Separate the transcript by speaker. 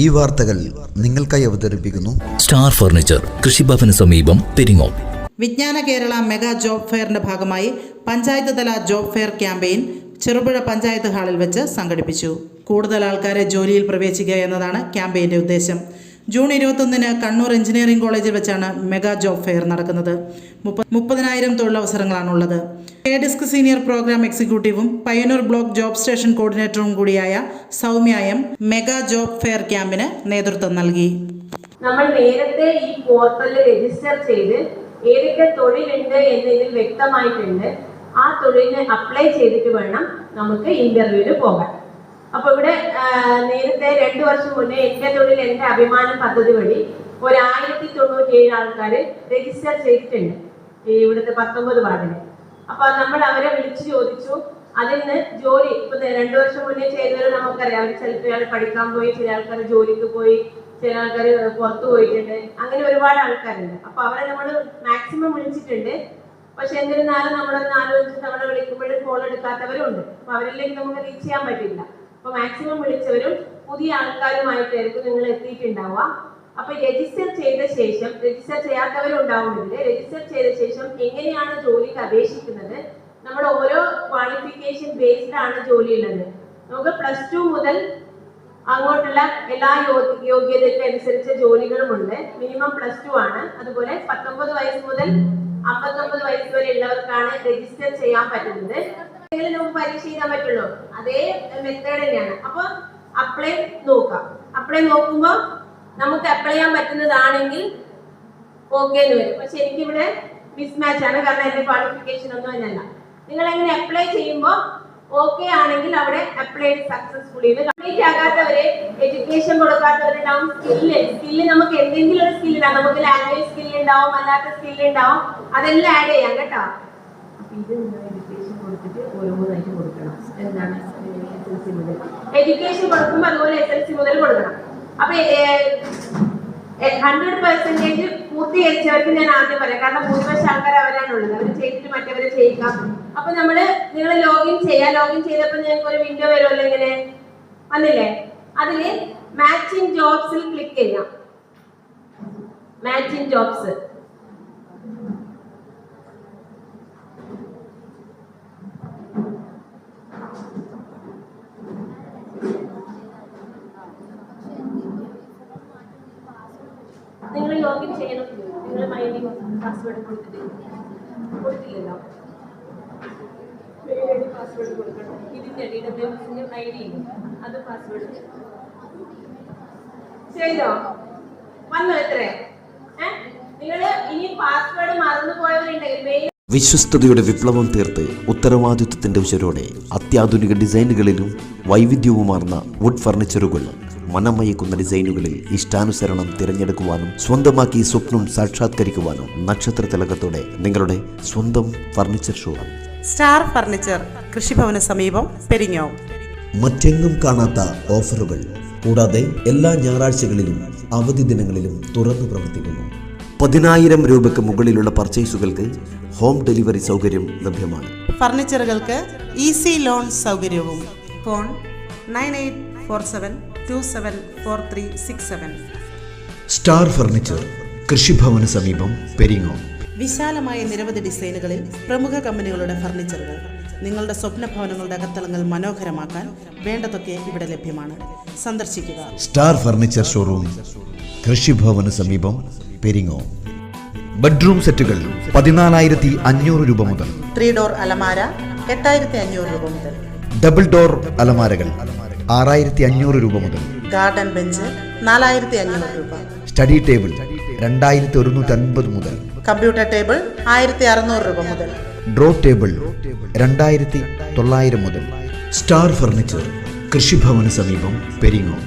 Speaker 1: ഈ വാർത്തകൾ നിങ്ങൾക്കായി അവതരിപ്പിക്കുന്നു
Speaker 2: സ്റ്റാർ ഫർണിച്ചർ കൃഷിഭവന് സമീപം പെരിങ്ങോം.
Speaker 3: വിജ്ഞാന കേരള മെഗാ ജോബ് ഫെയറിന്റെ ഭാഗമായി പഞ്ചായത്ത് തല job fair campaign Cherupuzha panchayat ഹാളിൽ വെച്ച് സംഘടിപ്പിച്ചു. കൂടുതൽ ആൾക്കാരെ ജോലിയിൽ പ്രവേശിക്കുക എന്നതാണ് ക്യാമ്പയിന്റെ ഉദ്ദേശം. ജൂൺ ഇരുപത്തൊന്നിന് കണ്ണൂർ എഞ്ചിനീയറിംഗ് കോളേജിൽ വെച്ചാണ് മെഗാ ജോബ് ഫെയർ നടക്കുന്നത്. മുപ്പ- മുപ്പതിനായിരം തൊഴിലവസരങ്ങളാണുള്ളത്. കെ ഡിസ്ക് സീനിയർ പ്രോഗ്രാം എക്സിക്യൂട്ടീവും പയ്യന്നൂർ ബ്ലോക്ക് ജോബ് സ്റ്റേഷൻ കോർഡിനേറ്ററും കൂടിയായ Soumya M mega job fair ക്യാമ്പിന് നേതൃത്വം നൽകി.
Speaker 4: നമ്മൾ നേരത്തെ ഈ പോർട്ടലിൽ രജിസ്റ്റർ ചെയ്ത് ഏതൊക്കെ തൊഴിലുണ്ട് എന്ന് ഇതിൽ വ്യക്തമായിട്ടുണ്ട്. ആ തൊഴിലിന് അപ്ലൈ ചെയ്തിട്ട് വേണം നമുക്ക് ഇന്റർവ്യൂവിന് പോകാൻ. അപ്പൊ ഇവിടെ നേരത്തെ രണ്ടു വർഷം മുന്നേ എന്റെ തൊഴിൽ എന്റെ അഭിമാനം പദ്ധതി വഴി ഒരു ആയിരത്തി തൊണ്ണൂറ്റി ഏഴ് ആൾക്കാർ രജിസ്റ്റർ ചെയ്തിട്ടുണ്ട് ഈ ഇവിടുത്തെ പത്തൊമ്പത് വാർഡിന്. അപ്പൊ നമ്മൾ അവരെ വിളിച്ചു ചോദിച്ചു. അതിന് ജോലി ഇപ്പൊ രണ്ടു വർഷം മുന്നേ ചെയ്തവരെ നമുക്കറിയാം. അവർ ചിലപ്പോൾ പഠിക്കാൻ പോയി ചില ആൾക്കാർ ജോലിക്ക് പോയി ചില ആൾക്കാർ പുറത്തു പോയിട്ടുണ്ട്. അങ്ങനെ ഒരുപാട് ആൾക്കാരുണ്ട്. അപ്പൊ അവരെ നമ്മൾ മാക്സിമം വിളിച്ചിട്ടുണ്ട്. പക്ഷെ എന്നിരുന്നാലും നാലോ അഞ്ച് തവണ വിളിക്കുമ്പോഴും ഫോൺ എടുക്കാത്തവരുണ്ട്. അപ്പൊ അവരിലേക്ക് നമുക്ക് റീച്ച് ചെയ്യാൻ പറ്റില്ല. അപ്പൊ മാക്സിമം വിളിച്ചവരും പുതിയ ആൾക്കാരുമായിട്ടായിരിക്കും നിങ്ങൾ എത്തിയിട്ടുണ്ടാവുക. അപ്പൊ രജിസ്റ്റർ ചെയ്ത ശേഷം രജിസ്റ്റർ ചെയ്യാത്തവരും ഉണ്ടാവുന്നില്ല രജിസ്റ്റർ ചെയ്ത ശേഷം എങ്ങനെയാണ് ജോലിക്ക് അപേക്ഷിക്കുന്നത്? നമ്മുടെ ഓരോ ക്വാളിഫിക്കേഷൻ ബേസ്ഡ് ആണ് ജോലി ഉള്ളത് നമുക്ക് പ്ലസ് ടു മുതൽ അങ്ങോട്ടുള്ള എല്ലാ യോഗ്യതയ്ക്ക് അനുസരിച്ച ജോലികളുമുണ്ട്. മിനിമം പ്ലസ് ടു ആണ്. അതുപോലെ പത്തൊമ്പത് വയസ്സ് മുതൽ അമ്പത്തൊമ്പത് വയസ്സ് വരെ ഉള്ളവർക്കാണ് രജിസ്റ്റർ ചെയ്യാൻ പറ്റുന്നത്. എങ്കിലും നമുക്ക് പരീക്ഷ ചെയ്യാൻ പറ്റുള്ളൂ. അതേ മെത്തേഡ് തന്നെയാണ്. അപ്പൊ അപ്ലൈ നോക്കാം. അപ്ലൈ നോക്കുമ്പോൾ നമുക്ക് അപ്ലൈ ചെയ്യാൻ പറ്റുന്നതാണെങ്കിൽ ഓക്കെ എന്ന് വരും. പക്ഷെ എനിക്കിവിടെ മിസ്മാച്ച് ആണ്. കാരണം എന്റെ ക്വാളിഫിക്കേഷൻ ഒന്നും തന്നെയല്ല നിങ്ങൾ എങ്ങനെ അപ്ലൈ ചെയ്യുമ്പോൾ ഓക്കെ ആണെങ്കിൽ അവിടെ അപ്ലൈ സക്സസ്ഫുള്ളി കംപ്ലീറ്റ് ആകാത്തവരെ എഡ്യൂക്കേഷൻ കൊടുക്കാത്തവരുണ്ടാവും സ്കില്ല് സ്കില്ല് നമുക്ക് എന്തെങ്കിലും ഒരു സ്കില്ല് ഉണ്ടാവും നമുക്ക് ലാംഗ്വേജ് സ്കില്ല് ഉണ്ടാവും അല്ലാത്ത സ്കില്ല് ഉണ്ടാവും. അതെല്ലാം ആഡ് ചെയ്യാം കേട്ടോ. അപ്പൊ ഇത്? ഓരോന്നായിട്ട് കൊടുക്കണം. എന്താണ്? എസ് എൽ സി മുതൽ. എഡ്യൂക്കേഷൻ കൊടുക്കുമ്പോൾ അതുപോലെ എസ് എൽ സി മുതൽ കൊടുക്കണം. അപ്പൊ ഹൺഡ്രഡ് പെർസെന്റേജ് പൂർത്തീകരിച്ചവർക്ക് ഞാൻ ആദ്യം പറയാം. കാരണം ഭൂരിപക്ഷം ആൾക്കാർ അവരാണുള്ളത് അവർ ചെയ്തിട്ട് മറ്റവരെ ചെയ്യിക്കാം. അപ്പൊ നമ്മൾ നിങ്ങൾ ലോഗിൻ ചെയ്യാ. ലോഗിൻ ചെയ്തപ്പോൾ ഞങ്ങൾക്ക് ഒരു വിൻഡോ വരുമല്ലോ ഇങ്ങനെ? വന്നില്ലേ? അതിൽ മാച്ചിങ് ജോബ്സിൽ ക്ലിക്ക് ചെയ്യാം. മാച്ചിങ് ജോബ്സ് നിങ്ങൾ ലോഗിൻ ചെയ്യണം. നിങ്ങൾ മൈനിങ് പാസ്വേഡ് കൊടുത്തിട്ട്. കൊടുത്തില്ലല്ലോ. മെയിൽ ഐ ഡി പാസ്വേഡ് കൊടുക്കണം. ഇതിന്റെ ഡി ഡബ്ല്യു എസിന്റെ ഐ ഡി അത് പാസ്വേഡ് ചെയ്തോ? വന്നോ എത്രയാ നിങ്ങൾ ഇനി പാസ്വേഡ് മറന്നു പോയവരുണ്ടെങ്കിൽ മെയിൽ
Speaker 5: വിശ്വസ്തയുടെ വിപ്ലവം തീർത്ത് ഉത്തരവാദിത്വത്തിന്റെ ഉച്ചരോടെ അത്യാധുനിക ഡിസൈനുകളിലും വൈവിധ്യവുമാർന്ന വുഡ് ഫർണിച്ചറുകൾ മനമയക്കുന്ന ഡിസൈനുകളിൽ ഇഷ്ടാനുസരണം തിരഞ്ഞെടുക്കുവാനും സ്വന്തമാക്കി സ്വപ്നം സാക്ഷാത്കരിക്കുവാനും നക്ഷത്ര തിലകത്തോടെ നിങ്ങളുടെ സ്വന്തം ഫർണിച്ചർ ഷോറൂം.
Speaker 3: സ്റ്റാർ ഫർണിച്ചർ കൃഷിഭവന സമീപം പെരിഞ്ഞോ
Speaker 5: മറ്റെങ്ങും കാണാത്ത ഓഫറുകൾ. കൂടാതെ എല്ലാ ഞായറാഴ്ചകളിലും അവധി ദിനങ്ങളിലും തുറന്നു പ്രവർത്തിക്കുന്നു. പതിനായിരം രൂപയ്ക്ക് മുകളിലുള്ള പർച്ചേസുകൾക്ക് ഹോം ഡെലിവറി സൗകര്യം ലഭ്യമാണ്.
Speaker 3: ഫർണിച്ചറുകൾക്ക് ഈസി ലോൺ സൗകര്യവും. Phone nine eight four seven two seven four three six seven
Speaker 1: star furniture കൃഷിഭവന് സമീപം പെരിങ്ങോം.
Speaker 3: വിശാലമായ നിരവധി ഡിസൈനുകളിൽ പ്രമുഖ കമ്പനികളുടെ ഫർണിച്ചറുകൾ നിങ്ങളുടെ സ്വപ്ന ഭവനങ്ങളുടെ അകത്തളങ്ങൾ മനോഹരമാക്കാൻ വേണ്ടതൊക്കെ ഇവിടെ ലഭ്യമാണ്. സന്ദർശിക്കുക.
Speaker 1: സ്റ്റാർ ഫർണിച്ചർ ഷോറൂം കൃഷിഭവന് സമീപം പെരിങ്ങോ. ബെഡ്റൂം സെറ്റുകൾ പതിനാലായിരത്തി അഞ്ഞൂറ് രൂപ മുതൽ.
Speaker 3: ത്രീ ഡോർ അലമാര എട്ടായിരത്തി അഞ്ഞൂറ് രൂപ മുതൽ.
Speaker 1: ഡബിൾ ഡോർ അലമാരകൾ ആറായിരത്തി അഞ്ഞൂറ് രൂപ മുതൽ.
Speaker 3: ഗാർഡൻ ബെഞ്ച് നാലായിരത്തി അഞ്ഞൂറ് രൂപ.
Speaker 1: സ്റ്റഡി ടേബിൾ രണ്ടായിരത്തി ഒരുന്നൂറ്റി അൻപത് മുതൽ.
Speaker 3: കമ്പ്യൂട്ടർ ടേബിൾ ആയിരത്തി അറുന്നൂറ് രൂപ മുതൽ.
Speaker 1: ഡ്രോ ടേബിൾ രണ്ടായിരത്തി തൊള്ളായിരം മുതൽ. സ്റ്റാർ ഫർണിച്ചർ കൃഷിഭവന് സമീപം പെരിങ്ങോം.